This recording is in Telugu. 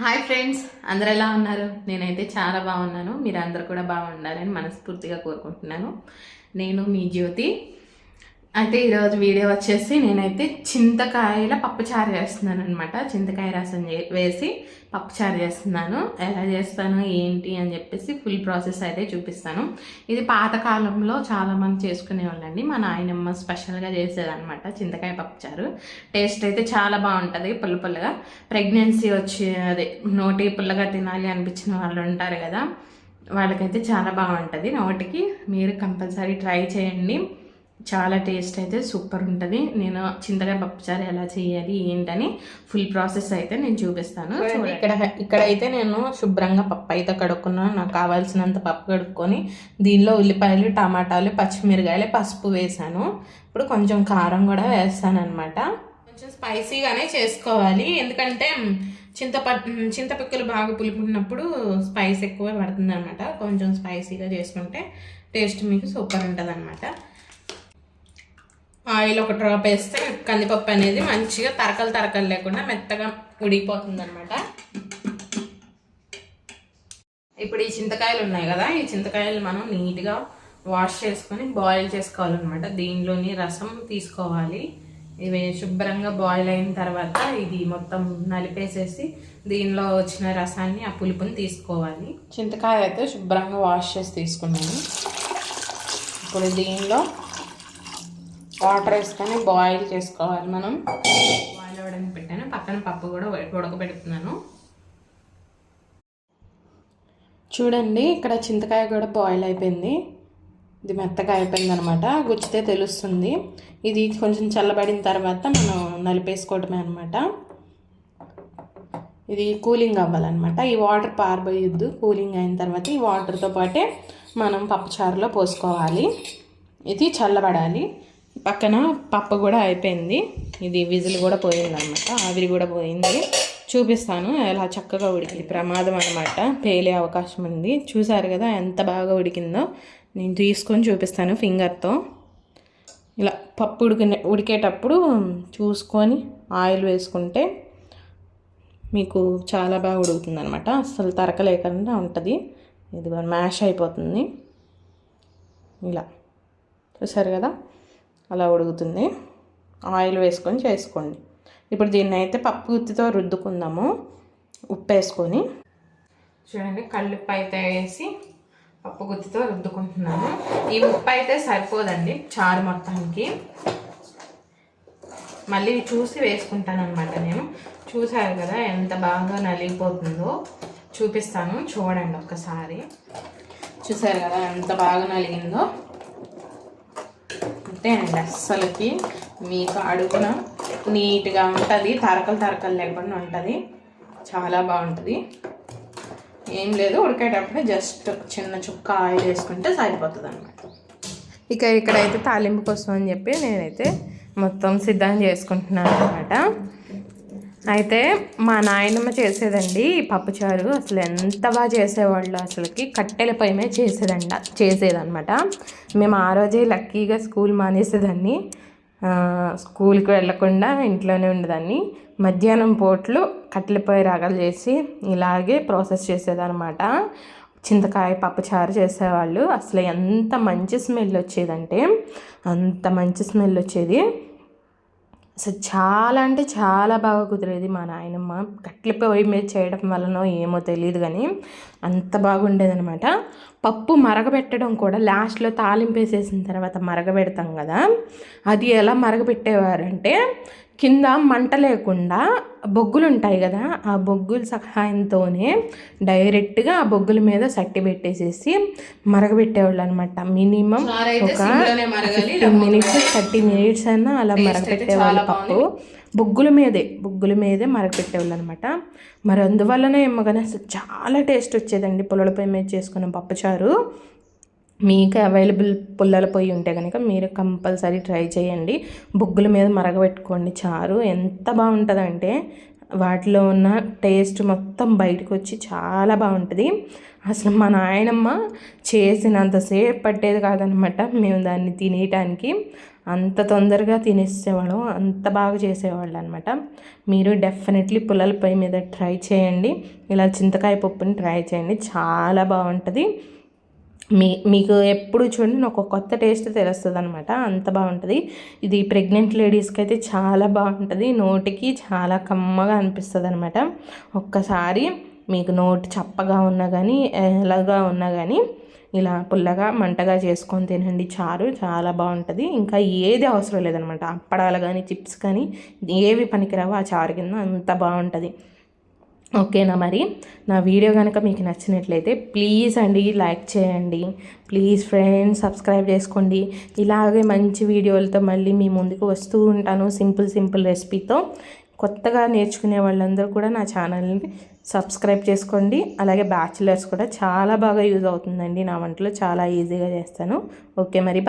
హాయ్ ఫ్రెండ్స్ అందరు ఎలా ఉన్నారు? నేనైతే చాలా బాగున్నాను. మీరు అందరు కూడా బాగుండాలని మనస్ఫూర్తిగా కోరుకుంటున్నాను. నేను మీ జ్యోతి. అయితే ఈరోజు వీడియో వచ్చేసి నేనైతే చింతకాయల పప్పుచారు చేస్తున్నాను అనమాట చింతకాయ రసం చే- వేసి పప్పుచారు చేస్తున్నాను. ఎలా చేస్తాను ఏంటి అని చెప్పేసి ఫుల్ ప్రాసెస్ అయితే చూపిస్తాను. ఇది పాతకాలంలో చాలా మంది చేసుకునేవాళ్ళండి. మా నాయనమ్మ స్పెషల్గా చేసేదనమాట చింతకాయ పప్పుచారు టేస్ట్ అయితే చాలా బాగుంటుంది పుల్ల పుల్లగా. ప్రెగ్నెన్సీ వచ్చే అదే నోటి పుల్లగా తినాలి అనిపించిన వాళ్ళు ఉంటారు కదా వాళ్ళకైతే చాలా బాగుంటుంది. నోటికి మీరు కంపల్సరీ ట్రై చేయండి. చాలా టేస్ట్ అయితే సూపర్ ఉంటుంది. నేను చింతకాయ పప్పుచారు ఎలా చేయాలి ఏంటని ఫుల్ ప్రాసెస్ అయితే నేను చూపిస్తాను. చూడండి. ఇక్కడ ఇక్కడైతే నేను శుభ్రంగా పప్పు అయితే కడుక్కున్నాను. నాకు కావాల్సినంత పప్పు కడుక్కొని దీనిలో ఉల్లిపాయలు టమాటాలు పచ్చిమిరకాయలు పసుపు వేసాను. ఇప్పుడు కొంచెం కారం కూడా వేస్తాను అనమాట కొంచెం స్పైసీగానే చేసుకోవాలి. ఎందుకంటే చింతప చింతపిక్కలు బాగా పులుపున్నప్పుడు స్పైస్ ఎక్కువ పడుతుంది అనమాట కొంచెం స్పైసీగా చేసుకుంటే టేస్ట్ మీకు సూపర్ ఉంటుంది అనమాట ఆయిల్ ఒక డ్రాప్ వేస్తే కందిపప్పు అనేది మంచిగా తరకలు తరకలు లేకుండా మెత్తగా ఉడికిపోతుంది అనమాట ఇప్పుడు ఈ చింతకాయలు ఉన్నాయి కదా ఈ చింతకాయలు మనం నీట్గా వాష్ చేసుకొని బాయిల్ చేసుకోవాలన్నమాట. దీనిలోని రసం తీసుకోవాలి. ఇవి శుభ్రంగా బాయిల్ అయిన తర్వాత ఇది మొత్తం నలిపేసేసి దీనిలో వచ్చిన రసాన్ని ఆ పులుపుని తీసుకోవాలి. చింతకాయ అయితే శుభ్రంగా వాష్ చేసి తీసుకున్నాను. ఇప్పుడు దీనిలో వాటర్ వేసుకొని బాయిల్ చేసుకోవాలి మనం. బాయిల్ అవ్వడానికి పెట్టాను. పక్కన పప్పు కూడా ఉడ- ఉడకబెడుతున్నాను. చూడండి ఇక్కడ చింతకాయ కూడా బాయిల్ అయిపోయింది. ఇది మెత్తగా అయిపోయింది అనమాట గుచ్చితే తెలుస్తుంది. ఇది కొంచెం చల్లబడిన తర్వాత మనం నలిపేసుకోవడమే అనమాట. ఇది కూలింగ్ అవ్వాలన్నమాట. ఈ వాటర్ పారబోయొద్దు. కూలింగ్ అయిన తర్వాత ఈ వాటర్తో పాటే మనం పప్పుచారులో పోసుకోవాలి. ఇది చల్లబడాలి. పక్కన పప్పు కూడా అయిపోయింది. ఇది విజిల్ కూడా పోయిందనమాట ఆవిరి కూడా పోయింది. చూపిస్తాను. ఎలా చక్కగా ఉడికింది. ప్రమాదం అనమాట పేలే అవకాశం ఉంది. చూసారు కదా ఎంత బాగా ఉడికిందో. నేను తీసుకొని చూపిస్తాను ఫింగర్తో. ఇలా పప్పు ఉడికిన ఉడికేటప్పుడు చూసుకొని ఆయిల్ వేసుకుంటే మీకు చాలా బాగా ఉడుకుతుంది అనమాట అసలు తరకలేకుండా ఉంటుంది. ఇది మ్యాష్ అయిపోతుంది. ఇలా. చూసారు కదా? అలా ఉడుకుతుంది. ఆయిల్ వేసుకొని చేసుకోండి. ఇప్పుడు దీన్ని అయితే పప్పు గుత్తితో రుద్దుకుందాము. ఉప్పు వేసుకొని చూడండి కళ్ళుప్పు అయితే వేసి పప్పు గుత్తితో రుద్దుకుంటున్నాను. ఈ ఉప్పు అయితే సరిపోదండి చారు మొత్తానికి. మళ్ళీ చూసి వేసుకుంటాను అనమాట నేను. చూసారు కదా ఎంత బాగా నలిగిపోతుందో. చూపిస్తాను చూడండి ఒక్కసారి. చూసారు కదా ఎంత బాగా నలిగిందో. అంతేనండి అస్సలకి మీకు అడుగున నీట్గా ఉంటుంది. తరకలు తరకలు లేకుండా ఉంటుంది. చాలా బాగుంటుంది. ఏం లేదు ఉడికేటప్పుడు జస్ట్ చిన్న చుక్క ఆయిల్ వేసుకుంటే సరిపోతుంది అనమాట ఇక ఇక్కడైతే తాలింపు కోసం అని చెప్పి నేనైతే మొత్తం సిద్ధం చేసుకుంటున్నాను అనమాట అయితే మా నాయనమ్మ చేసేదండి పప్పుచారు అసలు ఎంత బాగా చేసేవాళ్ళు అసలుకి. కట్టెల పొయ్యి మీద చేసేదండ చేసేదనమాట మేము ఆ రోజే లక్కీగా స్కూల్ మానేసేదాన్ని. స్కూల్కి వెళ్ళకుండా ఇంట్లోనే ఉండేదాన్ని. మధ్యాహ్నం పూట్లు కట్టెల పొయ్యి రగలు చేసి ఇలాగే ప్రాసెస్ చేసేదనమాట చింతకాయ పప్పుచారు చేసేవాళ్ళు. అసలు ఎంత మంచి స్మెల్ వచ్చేదంటే అంత మంచి స్మెల్ వచ్చేది. అసలు చాలా అంటే చాలా బాగా కుదిరేది మా నాయనమ్మ. కట్ల పొయ్యి మీద చేయడం వలనో ఏమో తెలియదు కానీ అంత బాగుండేదనమాట పప్పు మరగబెట్టడం కూడా లాస్ట్లో తాలింపు వేసేసిన తర్వాత మరగబెడతాం కదా అది ఎలా మరగబెట్టేవారంటే కింద మంట లేకుండా బొగ్గులు ఉంటాయి కదా ఆ బొగ్గుల సహాయంతోనే డైరెక్ట్గా ఆ బొగ్గుల మీద సట్టి పెట్టేసేసి మరగబెట్టేవాళ్ళు అనమాట మినిమం ఒక ఫిఫ్టీన్ మినిట్స్ థర్టీ మినిట్స్ అయినా అలా మరగపెట్టేవాళ్ళు పప్పు బొగ్గుల మీదే బొగ్గుల మీదే మరగపెట్టేవాళ్ళు అనమాట మరి అందువల్లనే ఏమో కానీ అసలు చాలా టేస్ట్ వచ్చేదండి. పుల్లలపై మీద చేసుకున్న పప్పుచారు. మీకు అవైలబుల్ పుల్లల పొయ్యి ఉంటే కనుక మీరు కంపల్సరీ ట్రై చేయండి. బొగ్గుల మీద మరగబెట్టుకోండి చారు. ఎంత బాగుంటుందంటే వాటిలో ఉన్న టేస్ట్ మొత్తం బయటకు వచ్చి చాలా బాగుంటుంది. అసలు మా నాయనమ్మ చేసినంతసేపు పట్టేది కాదనమాట మేము దాన్ని తినేయటానికి అంత తొందరగా తినేసేవాళ్ళం. అంత బాగా చేసేవాళ్ళు అనమాట మీరు డెఫినెట్లీ పుల్లల పొయ్యి మీద ట్రై చేయండి. ఇలా చింతకాయ పప్పుని ట్రై చేయండి. చాలా బాగుంటుంది. మీ మీకు ఎప్పుడు చూడండి ఒక కొత్త టేస్ట్ తెలుస్తుంది అనమాట అంత బాగుంటుంది. ఇది ప్రెగ్నెంట్ లేడీస్కి అయితే చాలా బాగుంటుంది. నోటికి చాలా కమ్మగా అనిపిస్తుంది అనమాట ఒక్కసారి మీకు నోటి చప్పగా ఉన్నా కానీ ఎలాగా ఉన్నా కానీ ఇలా పుల్లగా మంటగా చేసుకొని తినండి. చారు చాలా బాగుంటుంది. ఇంకా ఏది అవసరం లేదనమాట అప్పడాలు కానీ చిప్స్ కానీ ఏవి పనికిరావో ఆ చారు కింద అంత బాగుంటుంది. ఓకేనా మరి? నా వీడియో కనుక మీకు నచ్చినట్లయితే ప్లీజ్ అండి లైక్ చేయండి. ప్లీజ్ ఫ్రెండ్స్ సబ్స్క్రైబ్ చేసుకోండి. ఇలాగే మంచి వీడియోలతో మళ్ళీ మీ ముందుకు వస్తూ ఉంటాను సింపుల్ సింపుల్ రెసిపీతో. కొత్తగా నేర్చుకునే వాళ్ళందరూ కూడా నా ఛానల్ని సబ్స్క్రైబ్ చేసుకోండి. అలాగే బ్యాచిలర్స్ కూడా చాలా బాగా యూజ్ అవుతుందండి. నా వంటలో చాలా ఈజీగా చేస్తాను. ఓకే మరి